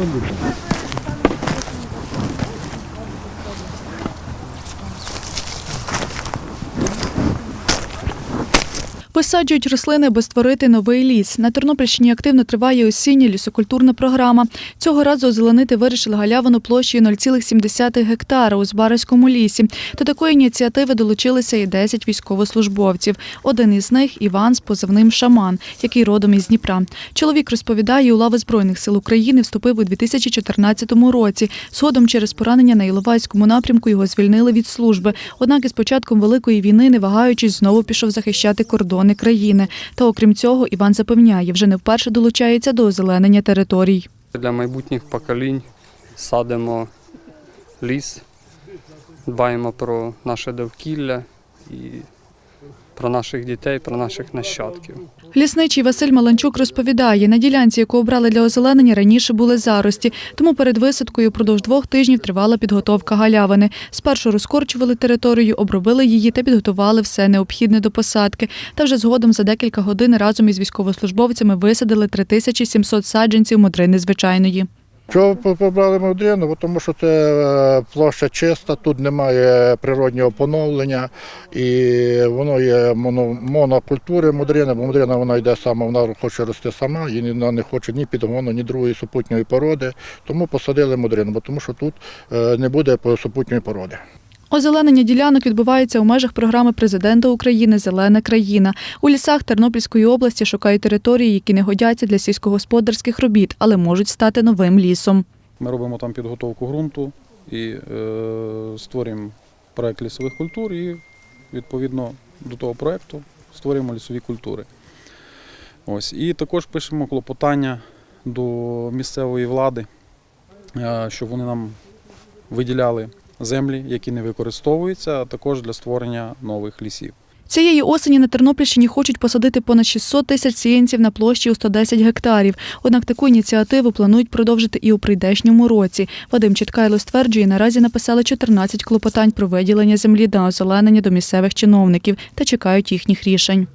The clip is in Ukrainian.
Ondan dedim. Висаджують рослини, аби створити новий ліс. На Тернопільщині активно триває осіння лісокультурна програма. Цього разу озеленити вирішили галявину площею 0,7 гектара у Збаразькому лісі. До такої ініціативи долучилися і 10 військовослужбовців. Один із них Іван з позивним Шаман, який родом із Дніпра. Чоловік розповідає, у лави Збройних сил України вступив у 2014 році. Згодом через поранення на Іловайському напрямку його звільнили від служби. Однак із початком Великої війни, не вагаючись, знову пішов захищати кордони країни. Та окрім цього, Іван запевняє, вже не вперше долучається до озеленення територій. Для майбутніх поколінь садимо ліс, дбаємо про наше довкілля і про наших дітей, про наших нащадків. Лісничий Василь Маланчук розповідає, на ділянці, яку обрали для озеленення, раніше були зарості, тому перед висадкою впродовж двох тижнів тривала підготовка галявини. Спершу розкорчували територію, обробили її та підготували все необхідне до посадки. Та вже згодом за декілька годин разом із військовослужбовцями висадили 3700 саджанців модрини звичайної. Чого побрали Мудрину? Тому що це е, площа чиста, тут немає природнього поновлення і воно є моно, монокультури мудрини, бо Мудрина вона йде сама, вона хоче рости сама, і вона не хоче ні підгону, ні другої супутньої породи. Тому посадили Мудрину, тому що тут е, не буде супутньої породи. Озеленення ділянок відбувається у межах програми президента України Зелена країна. У лісах Тернопільської області шукають території, які не годяться для сільськогосподарських робіт, але можуть стати новим лісом. Ми робимо там підготовку ґрунту і е, створюємо проект лісових культур і відповідно до того проекту створюємо лісові культури. Ось. І також пишемо клопотання до місцевої влади, е, щоб вони нам виділяли землі, які не використовуються, а також для створення нових лісів. Цієї осені на Тернопільщині хочуть посадити понад 600 тисяч сіянців на площі у 110 гектарів. Однак таку ініціативу планують продовжити і у прийдешньому році. Вадим Чіткайло стверджує, наразі написали 14 клопотань про виділення землі на озеленення до місцевих чиновників та чекають їхніх рішень.